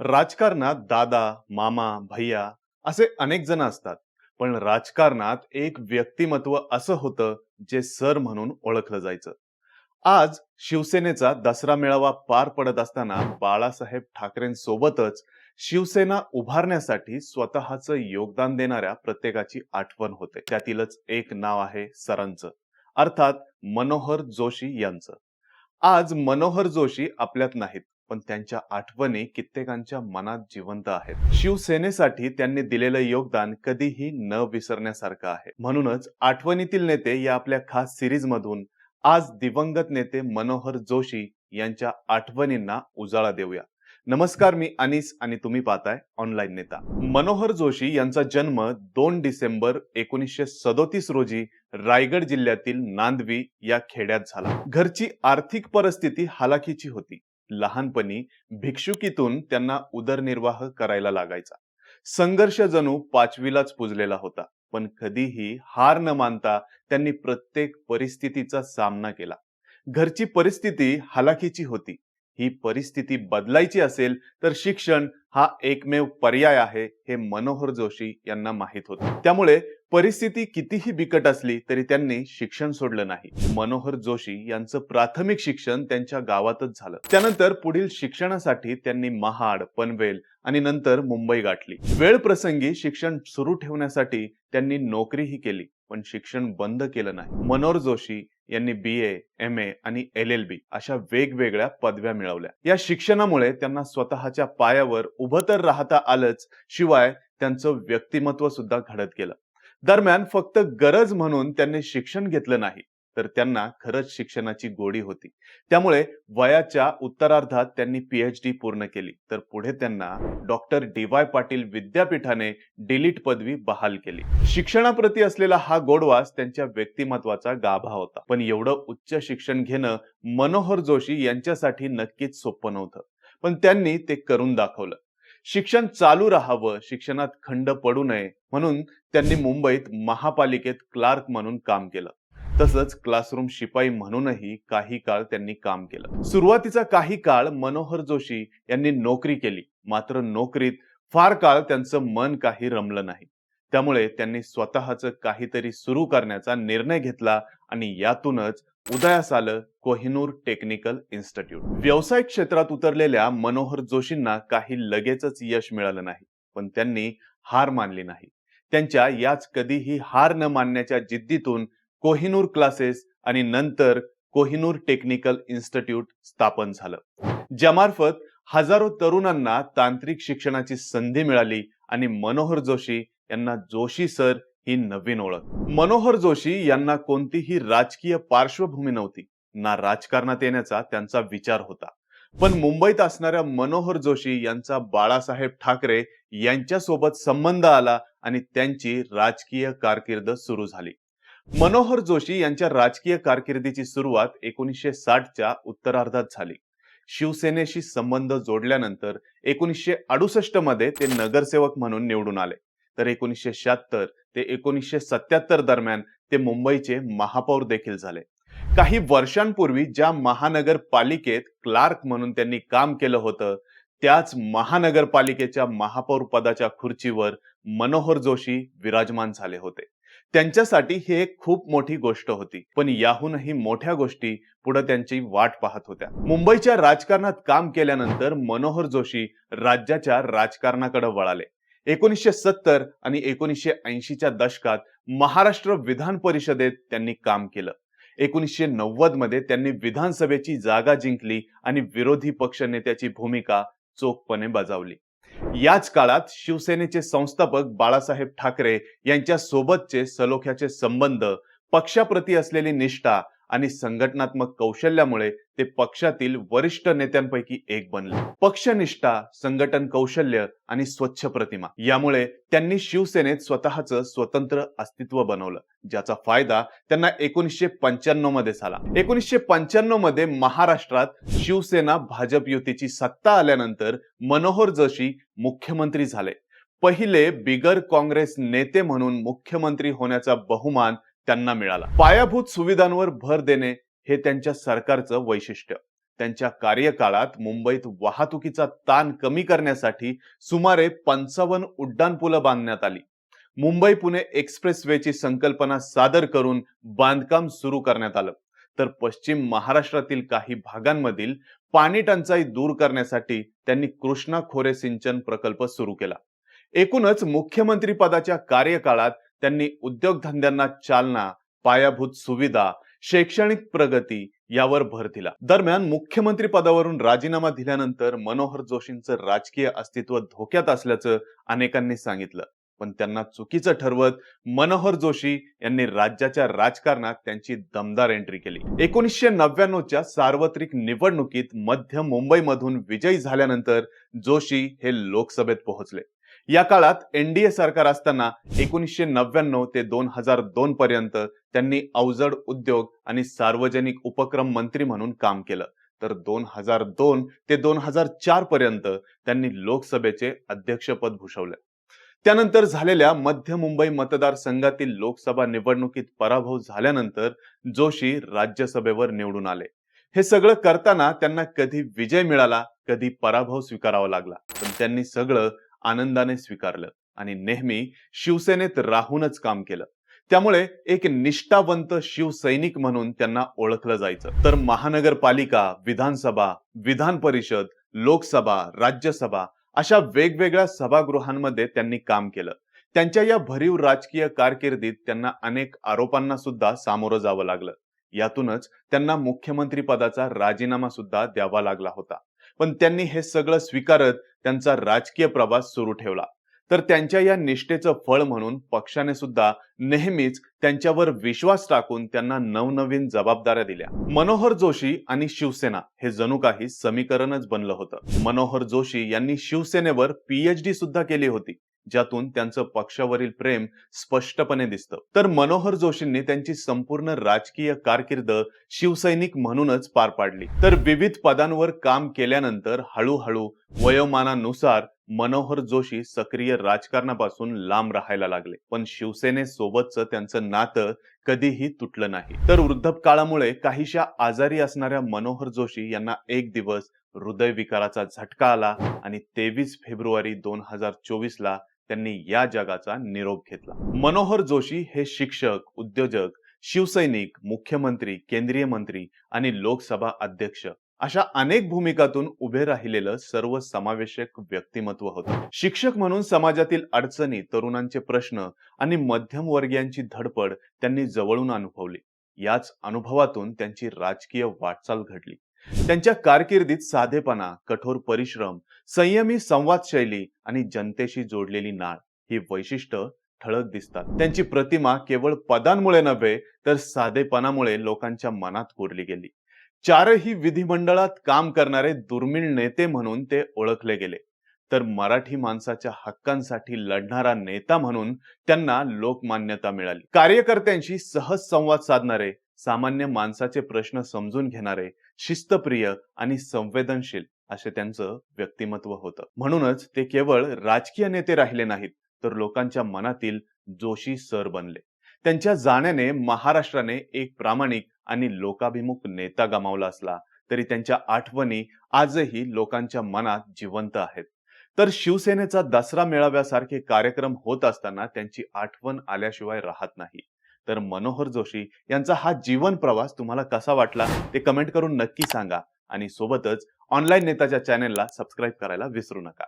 राजकारणात दादा मामा भैया असे अनेक जण असतात. पण राजकारणात एक व्यक्तिमत्व असं होतं जे सर म्हणून ओळखलं जायचं. आज शिवसेनेचा दसरा मेळावा पार पडत असताना बाळासाहेब ठाकरेंसोबतच शिवसेना उभारण्यासाठी स्वतःचं योगदान देणाऱ्या प्रत्येकाची आठवण होते. त्यातीलच एक नाव आहे सरांचं. अर्थात मनोहर जोशी यांचं. आज मनोहर जोशी आपल्यात नाहीत. पण त्यांच्या आठवणी कित्येकांच्या मनात जिवंत आहेत. शिवसेनेसाठी त्यांनी दिलेलं योगदान कधीही न विसरण्यासारखं आहे. म्हणूनच आठवणीतील नेते या आपल्या खास सिरीज मधून आज दिवंगत नेते मनोहर जोशी यांच्या आठवणींना उजाळा देऊया. नमस्कार मी अनिस आणि तुम्ही पाहताय ऑनलाईन नेता. मनोहर जोशी यांचा जन्म दोन डिसेंबर एकोणीसशे सदोतीस रोजी रायगड जिल्ह्यातील नांदवी या खेड्यात झाला. घरची आर्थिक परिस्थिती हालाखीची होती. लहानपणी भिक्षुकीतून त्यांना उदरनिर्वाह करायला लागायचा. संघर्ष जणू पाचवीलाच पुजलेला होता पण कधीही हार न मानता त्यांनी प्रत्येक परिस्थितीचा सामना केला. घरची परिस्थिती हालाखीची होती. ही परिस्थिती बदलायची असेल तर शिक्षण हा एकमेव पर्याय आहे हे मनोहर जोशी यांना माहीत होते. त्यामुळे परिस्थिती कितीही बिकट असली तरी त्यांनी शिक्षण सोडलं नाही. मनोहर जोशी यांचं प्राथमिक शिक्षण त्यांच्या गावातच झालं. त्यानंतर पुढील शिक्षणासाठी त्यांनी महाड पनवेल आणि नंतर मुंबई गाठली. वेळ प्रसंगी शिक्षण सुरू ठेवण्यासाठी त्यांनी नोकरीही केली पण शिक्षण बंद केलं नाही. मनोहर जोशी यांनी बी ए एम ए आणि एल एल बी अशा वेगवेगळ्या पदव्या मिळवल्या. या शिक्षणामुळे त्यांना स्वतःच्या पायावर उभं तर राहता आलंच शिवाय त्यांचं व्यक्तिमत्व सुद्धा घडत गेलं. दरम्यान फक्त गरज म्हणून त्यांनी शिक्षण घेतलं नाही तर त्यांना खरंच शिक्षणाची गोडी होती. त्यामुळे वयाच्या उत्तरार्धात त्यांनी पीएचडी पूर्ण केली. तर पुढे त्यांना डॉक्टर डी वाय पाटील विद्यापीठाने डिलीट पदवी बहाल केली. शिक्षणाप्रती असलेला हा गोडवास त्यांच्या व्यक्तिमत्वाचा गाभा होता. पण एवढं उच्च शिक्षण घेणं मनोहर जोशी यांच्यासाठी नक्कीच सोपं नव्हतं. पण त्यांनी ते करून दाखवलं. शिक्षण चालू राहावं शिक्षणात खंड पडू नये म्हणून त्यांनी मुंबईत महापालिकेत क्लार्क म्हणून काम केलं. तसंच क्लासरूम शिपाई म्हणूनही काही काळ त्यांनी काम केलं. सुरुवातीचा काही काळ मनोहर जोशी यांनी नोकरी केली. मात्र नोकरीत फार काळ त्यांचं मन काही रमलं नाही. त्यामुळे त्यांनी स्वतःच काहीतरी सुरू करण्याचा निर्णय घेतला आणि यातूनच उदयास आलं कोहिनूर टेक्निकल इन्स्टिट्यूट. व्यवसाय क्षेत्रात उतरलेल्या मनोहर जोशींना काही लगेचच यश मिळालं नाही पण त्यांनी हार मानली नाही. त्यांच्या याच कधीही हार न मानण्याच्या जिद्दीतून कोहिनूर क्लासेस आणि नंतर कोहिनूर टेक्निकल इन्स्टिट्यूट स्थापन झालं. ज्यामार्फत हजारो तरुणांना तांत्रिक शिक्षणाची संधी मिळाली आणि मनोहर जोशी यांना जोशी सर ही नवीन ओळख. मनोहर जोशी यांना कोणतीही राजकीय पार्श्वभूमी नव्हती. ना राजकारणात येण्याचा त्यांचा विचार होता. पण मुंबईत असणाऱ्या मनोहर जोशी यांचा बाळासाहेब ठाकरे यांच्यासोबत संबंध आला आणि त्यांची राजकीय कारकीर्द सुरू झाली. मनोहर जोशी यांच्या राजकीय कारकिर्दीची सुरुवात एकोणीसशे साठच्या उत्तरार्धात झाली. शिवसेनेशी संबंध जोडल्यानंतर एकोणीसशे अडुसष्टमध्ये ते नगरसेवक म्हणून निवडून आले. तर एकोणीसशे शहात्तर ते एकोणीसशे सत्याहत्तर दरम्यान ते मुंबईचे महापौर देखील झाले. काही वर्षांपूर्वी ज्या महानगरपालिकेत क्लार्क म्हणून त्यांनी काम केलं होतं त्याच महानगरपालिकेच्या महापौर पदाच्या खुर्चीवर मनोहर जोशी विराजमान झाले होते. त्यांच्यासाठी ही एक खूप मोठी गोष्ट होती पण याहूनही मोठ्या गोष्टी पुढे त्यांची वाट पाहत होत्या. मुंबईच्या राजकारणात काम केल्यानंतर मनोहर जोशी राज्याच्या राजकारणाकडे वळाले. एकोणीसशे सत्तर आणि एकोणीसशे ऐंशीच्या दशकात महाराष्ट्र विधान परिषदेत त्यांनी काम केलं. एकोणीसशे नव्वदमध्ये त्यांनी विधानसभेची जागा जिंकली आणि विरोधी पक्ष नेत्याची भूमिका चोखपणे बजावली. याच काळात शिवसेनेचे संस्थापक बाळासाहेब ठाकरे यांच्या सोबतचे सलोख्याचे संबंध पक्षाप्रती असलेली निष्ठा आणि संघटनात्मक कौशल्यामुळे ते पक्षातील वरिष्ठ नेत्यांपैकी एक बनले. पक्षनिष्ठा संघटन कौशल्य आणि स्वच्छ प्रतिमा यामुळे त्यांनी शिवसेनेत स्वतःचं स्वतंत्र अस्तित्व बनवलं ज्याचा फायदा त्यांना एकोणीसशे पंच्याण्णवमध्ये झाला. एकोणीसशे पंच्याण्णवमध्ये महाराष्ट्रात शिवसेना भाजप युतीची सत्ता आल्यानंतर मनोहर जोशी मुख्यमंत्री झाले. पहिले बिगर काँग्रेस नेते म्हणून मुख्यमंत्री होण्याचा बहुमान त्यांना मिळाला. पायाभूत सुविधांवर भर देणे हे त्यांच्या सरकारचं वैशिष्ट्य. त्यांच्या कार्यकाळात मुंबईत वाहतुकीचा ताण कमी करण्यासाठी सुमारे पंचावन्न उड्डाणपुलं बांधण्यात आली. मुंबई पुणे एक्सप्रेस वेची संकल्पना सादर करून बांधकाम सुरू करण्यात आलं. तर पश्चिम महाराष्ट्रातील काही भागांमधील पाणी टंचाई दूर करण्यासाठी त्यांनी कृष्णा खोरे सिंचन प्रकल्प सुरू केला. एकूणच मुख्यमंत्री पदाच्या कार्यकाळात त्यांनी उद्योगधंद्यांना चालना पायाभूत सुविधा शैक्षणिक प्रगती यावर भर दिला. दरम्यान मुख्यमंत्री पदावरून राजीनामा दिल्यानंतर मनोहर जोशींचं राजकीय अस्तित्व धोक्यात असल्याचं अनेकांनी सांगितलं. पण त्यांना चुकीचं ठरवत मनोहर जोशी यांनी राज्याच्या राजकारणात त्यांची दमदार एंट्री केली. एकोणीसशे नव्याण्णवच्या सार्वत्रिक निवडणुकीत मध्य मुंबईमधून विजयी झाल्यानंतर जोशी हे लोकसभेत पोहोचले. या काळात एनडीए सरकार असताना एकोणीसशे नव्याण्णव ते दोन हजार दोन पर्यंत त्यांनी अवजड उद्योग आणि सार्वजनिक उपक्रम मंत्री म्हणून काम केलं. तर दोन हजार दोन ते दोन हजार चार पर्यंत त्यांनी लोकसभेचे अध्यक्षपद भूषवले. त्यानंतर झालेल्या मध्य मुंबई मतदारसंघातील लोकसभा निवडणुकीत पराभव झाल्यानंतर जोशी राज्यसभेवर निवडून आले. हे सगळं करताना त्यांना कधी विजय मिळाला कधी पराभव स्वीकारावा लागला. पण त्यांनी सगळं आनंदाने स्वीकारलं आणि नेहमी शिवसेनेत राहूनच काम केलं. त्यामुळे एक निष्ठावंत शिवसैनिक म्हणून त्यांना ओळखलं जायचं. तर महानगरपालिका विधानसभा विधान परिषद लोकसभा राज्यसभा अशा वेगवेगळ्या सभागृहांमध्ये त्यांनी काम केलं. त्यांच्या या भरीव राजकीय कारकिर्दीत त्यांना अनेक आरोपांना सुद्धा सामोरं जावं लागलं. यातूनच त्यांना मुख्यमंत्री पदाचा राजीनामा सुद्धा द्यावा लागला होता. पण त्यांनी हे सगळं स्वीकारत त्यांचा राजकीय प्रवास सुरू ठेवला. तर त्यांच्या या निष्ठेचं फळ म्हणून पक्षाने सुद्धा नेहमीच त्यांच्यावर विश्वास टाकून त्यांना नवनवीन जबाबदाऱ्या दिल्या. मनोहर जोशी आणि शिवसेना हे जणू काही समीकरणच बनलं होतं. मनोहर जोशी यांनी शिवसेनेवर पीएचडी सुद्धा केली होती. ज्यातून त्यांचं पक्षावरील प्रेम स्पष्टपणे दिसतं. तर मनोहर जोशींनी त्यांची संपूर्ण राजकीय कारकीर्द शिवसैनिक म्हणूनच पार पाडली. तर विविध पदांवर काम केल्यानंतर हळूहळू वयोमानानुसार मनोहर जोशी सक्रिय राजकारणापासून लांब राहायला लागले. पण शिवसेनेसोबतचं त्यांचं नातं कधीही तुटलं नाही. तर वृद्धपकाळामुळे काहीशा आजारी असणाऱ्या मनोहर जोशी यांना एक दिवस हृदयविकाराचा झटका आला आणि तेवीस फेब्रुवारी दोन हजार चोवीस ला त्यांनी या जगाचा निरोप घेतला. मनोहर जोशी हे शिक्षक उद्योजक शिवसैनिक मुख्यमंत्री केंद्रीय मंत्री आणि लोकसभा अध्यक्ष अशा अनेक भूमिकातून उभे राहिलेलं सर्व समावेशक व्यक्तिमत्व होतं. शिक्षक म्हणून समाजातील अडचणी तरुणांचे प्रश्न आणि मध्यमवर्गीयांची धडपड त्यांनी जवळून अनुभवली. याच अनुभवातून त्यांची राजकीय वाटचाल घडली. त्यांच्या कारकिर्दीत साधेपणा कठोर परिश्रम संयमी संवाद शैली आणि जनतेशी जोडलेली नाळ ही वैशिष्ट्य ठळक दिसतात. त्यांची प्रतिमा केवळ पदांमुळे नव्हे तर साधेपणामुळे लोकांच्या मनात कोरली गेली. चारही विधिमंडळात काम करणारे दुर्मिळ नेते म्हणून ते ओळखले गेले. तर मराठी माणसाच्या हक्कांसाठी लढणारा नेता म्हणून त्यांना लोकमान्यता मिळाली. कार्यकर्त्यांशी सहज संवाद साधणारे सामान्य माणसाचे प्रश्न समजून घेणारे शिस्तप्रिय आणि संवेदनशील असे त्यांचं व्यक्तिमत्व होतं. म्हणूनच ते केवळ राजकीय नेते राहिले नाहीत तर लोकांच्या मनातील जोशी सर बनले. त्यांच्या जाण्याने महाराष्ट्राने एक प्रामाणिक आणि लोकाभिमुख नेता गमावला असला तरी त्यांच्या आठवणी आजही लोकांच्या मनात जिवंत आहेत. तर शिवसेनेचा दसरा मेळाव्यासारखे कार्यक्रम होत असताना त्यांची आठवण आल्याशिवाय राहत नाही. तर मनोहर जोशी यांचा हा जीवन प्रवास तुम्हाला कसा वाटला ते कमेंट करून नक्की सांगा. आणि सोबतच ऑनलाईन नेताच्या चॅनेलला सबस्क्राईब करायला विसरू नका.